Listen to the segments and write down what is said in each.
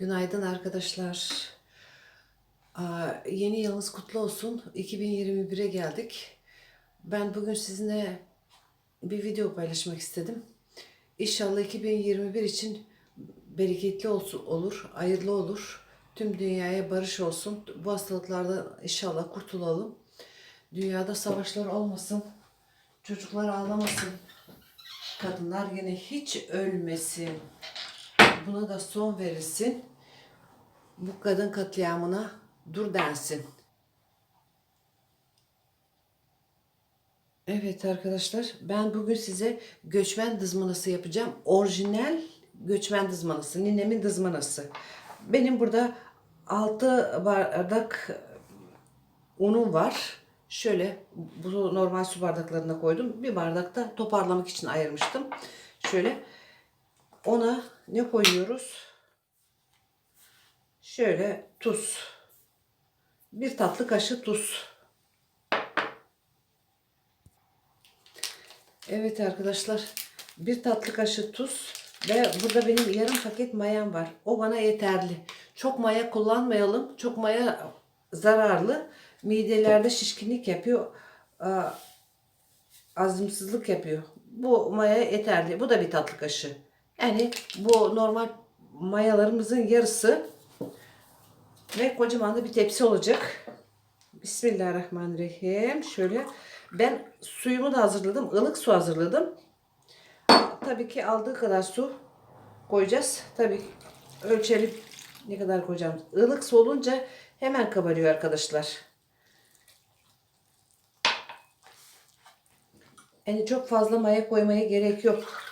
Günaydın arkadaşlar. Yeni yılınız kutlu olsun. 2021'e geldik. Ben bugün sizinle bir video paylaşmak istedim. İnşallah 2021 için bereketli olsun, olur, hayırlı olur. Tüm dünyaya barış olsun. Bu hastalıklardan inşallah kurtulalım. Dünyada savaşlar olmasın. Çocuklar ağlamasın. Kadınlar yine hiç ölmesin. Buna da son verilsin. Bu kadın katliamına dur densin. Evet arkadaşlar ben bugün size göçmen dızmanası yapacağım. Orijinal göçmen dızmanası. Ninemin dızmanası. Benim burada 6 bardak unum var. Şöyle bu normal su bardaklarına koydum. Bir bardak da toparlamak için ayırmıştım. Şöyle ona ne koyuyoruz? Şöyle tuz. Bir tatlı kaşığı tuz. Evet arkadaşlar. Bir tatlı kaşığı tuz ve burada benim yarım paket mayam var. O bana yeterli. Çok maya kullanmayalım. Çok maya zararlı. Midelerde şişkinlik yapıyor. Azımsızlık yapıyor. Bu maya yeterli. Bu da bir tatlı kaşığı. Yani bu normal mayalarımızın yarısı ve kocaman da bir tepsi olacak. Bismillahirrahmanirrahim. Şöyle ben suyumu da hazırladım. ılık su hazırladım. Tabii ki aldığı kadar su koyacağız. Tabii ölçelim ne kadar koyacağım. Ilık su olunca hemen kabarıyor arkadaşlar. Yani çok fazla maya koymaya gerek yok.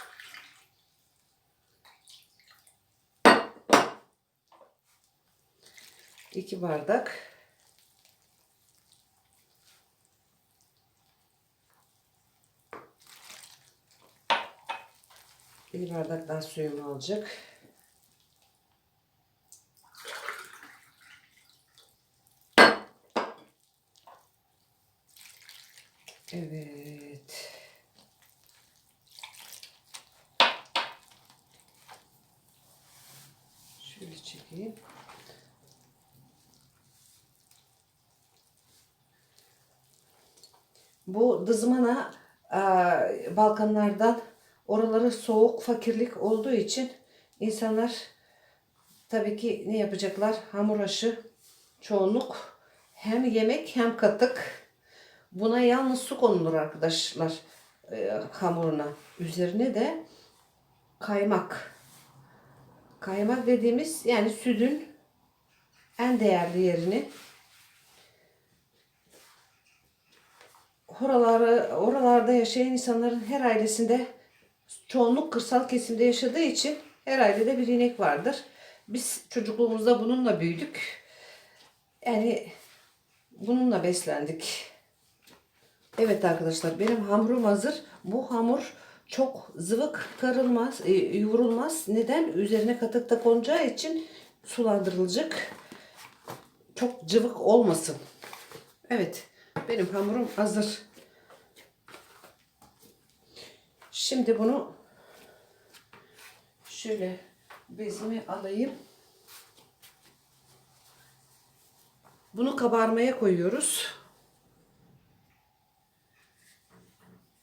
İki bardak. Bir bardak daha suyum olacak. Evet. Şöyle çekeyim. Bu dızmana e, Balkanlardan oraları soğuk fakirlik olduğu için insanlar tabii ki ne yapacaklar? Hamur aşı çoğunluk hem yemek hem katık. Buna yalnız su konulur arkadaşlar e, hamuruna. Üzerine de kaymak. Kaymak dediğimiz yani sütün en değerli yerini oraları, oralarda yaşayan insanların her ailesinde çoğunluk kırsal kesimde yaşadığı için her ailede bir inek vardır. Biz çocukluğumuzda bununla büyüdük. Yani bununla beslendik. Evet arkadaşlar benim hamurum hazır. Bu hamur çok zıvık karılmaz, e, yoğrulmaz. Neden? Üzerine katık da konacağı için sulandırılacak. Çok cıvık olmasın. Evet. Benim hamurum hazır. Şimdi bunu şöyle bezimi alayım. Bunu kabarmaya koyuyoruz.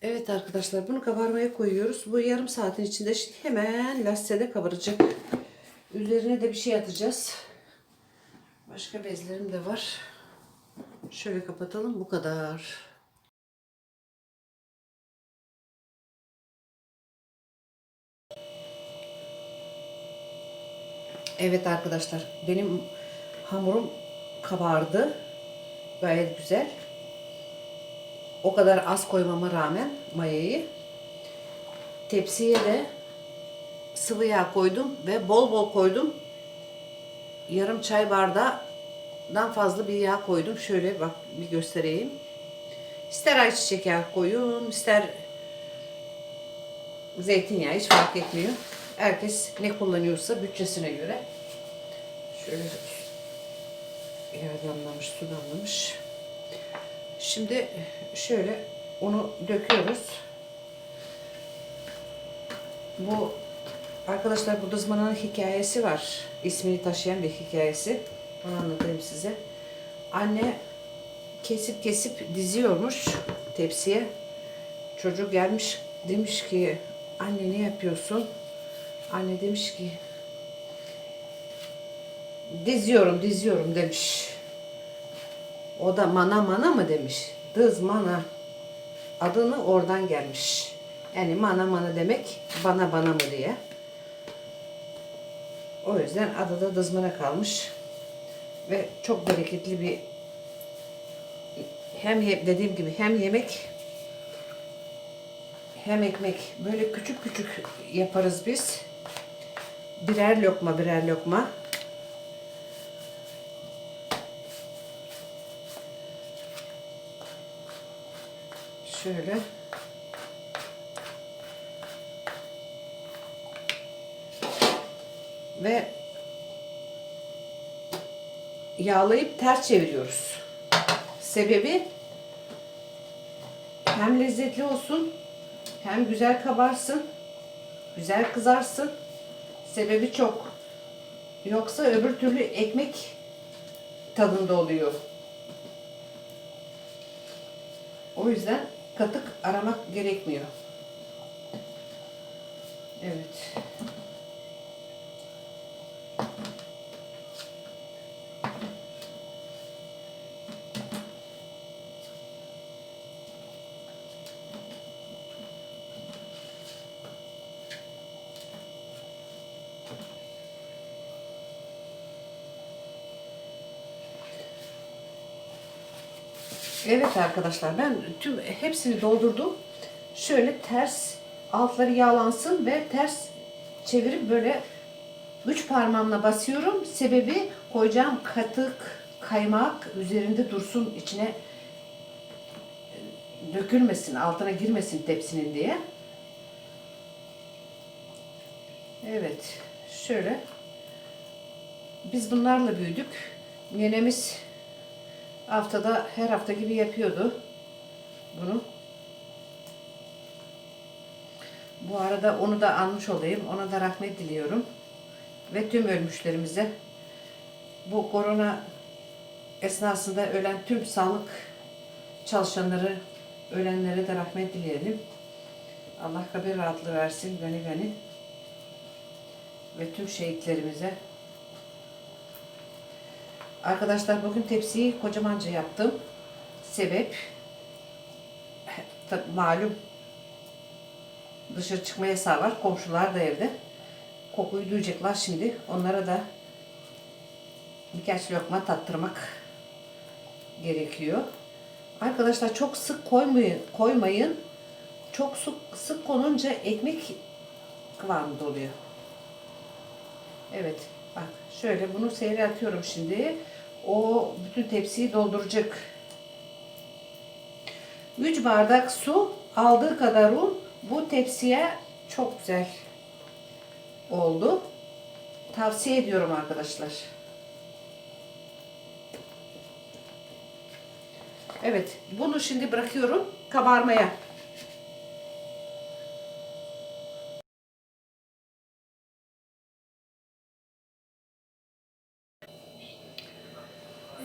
Evet arkadaşlar bunu kabarmaya koyuyoruz. Bu yarım saatin içinde hemen lastede kabaracak. Üzerine de bir şey atacağız. Başka bezlerim de var. Şöyle kapatalım. Bu kadar. Evet arkadaşlar. Benim hamurum kabardı. Gayet güzel. O kadar az koymama rağmen mayayı tepsiye de sıvı yağ koydum ve bol bol koydum. Yarım çay bardağı dan fazla bir yağ koydum. Şöyle bak bir göstereyim. İster ayçiçek yağı koyun, ister zeytinyağı hiç fark etmiyor. Herkes ne kullanıyorsa bütçesine göre. Şöyle yağ damlamış, su damlamış. Şimdi şöyle onu döküyoruz. Bu Arkadaşlar bu dızmananın hikayesi var. İsmini taşıyan bir hikayesi. Onu anlatayım size. Anne kesip kesip diziyormuş tepsiye. Çocuk gelmiş demiş ki anne ne yapıyorsun? Anne demiş ki diziyorum diziyorum demiş. O da mana mana mı demiş. Dız mana. Adını oradan gelmiş. Yani mana mana demek bana bana mı diye. O yüzden adı da dızmana kalmış. Ve çok bereketli bir hem dediğim gibi hem yemek hem ekmek böyle küçük küçük yaparız biz. Birer lokma birer lokma. Şöyle. Ve yağlayıp ters çeviriyoruz. Sebebi hem lezzetli olsun hem güzel kabarsın, güzel kızarsın. Sebebi çok. Yoksa öbür türlü ekmek tadında oluyor. O yüzden katık aramak gerekmiyor. Evet. Evet arkadaşlar ben tüm hepsini doldurdum. Şöyle ters altları yağlansın ve ters çevirip böyle üç parmağımla basıyorum. Sebebi koyacağım katık kaymak üzerinde dursun içine dökülmesin altına girmesin tepsinin diye. Evet şöyle biz bunlarla büyüdük. Nenemiz haftada her hafta gibi yapıyordu bunu. Bu arada onu da almış olayım. Ona da rahmet diliyorum. Ve tüm ölmüşlerimize bu korona esnasında ölen tüm sağlık çalışanları, ölenlere de rahmet dileyelim. Allah kabir rahatlığı versin gani gani. Ve tüm şehitlerimize Arkadaşlar bugün tepsiyi kocamanca yaptım. Sebep malum dışarı çıkma yasağı var. Komşular da evde. Kokuyu duyacaklar şimdi. Onlara da birkaç lokma tattırmak gerekiyor. Arkadaşlar çok sık koymayın. koymayın. Çok sık, sık konunca ekmek kıvamında oluyor. Evet. Bak şöyle bunu seyreltiyorum şimdi. O bütün tepsiyi dolduracak. 3 bardak su aldığı kadar un bu tepsiye çok güzel oldu. Tavsiye ediyorum arkadaşlar. Evet, bunu şimdi bırakıyorum kabarmaya.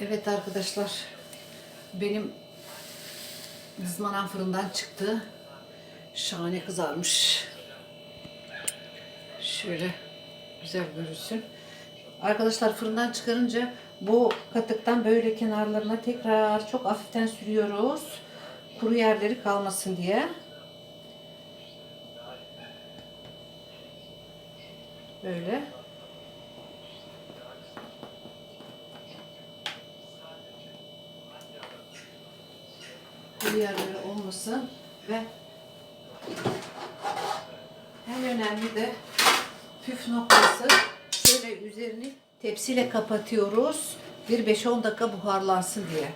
Evet arkadaşlar, benim ızmanan fırından çıktı. Şahane kızarmış. Şöyle güzel görünsün. Arkadaşlar fırından çıkarınca bu katıktan böyle kenarlarına tekrar çok hafiften sürüyoruz. Kuru yerleri kalmasın diye. Böyle. Yerleri olmasın ve en önemli de püf noktası şöyle üzerini tepsiyle kapatıyoruz. Bir 5-10 dakika buharlansın diye.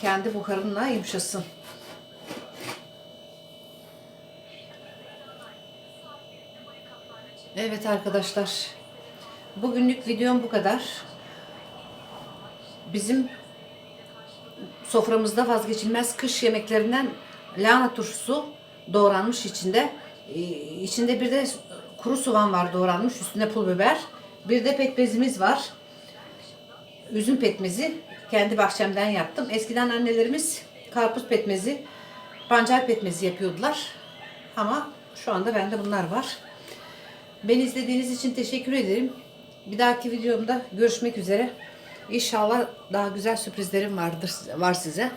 Kendi buharınla yumuşasın. Evet arkadaşlar. Bugünlük videom bu kadar. Bizim soframızda vazgeçilmez kış yemeklerinden lahana turşusu doğranmış içinde. Ee, İçinde bir de kuru soğan var doğranmış. Üstüne pul biber. Bir de pekmezimiz var. Üzüm pekmezi. Kendi bahçemden yaptım. Eskiden annelerimiz karpuz pekmezi, pancar pekmezi yapıyordular. Ama şu anda bende bunlar var. Beni izlediğiniz için teşekkür ederim. Bir dahaki videomda görüşmek üzere. İnşallah daha güzel sürprizlerim vardır var size.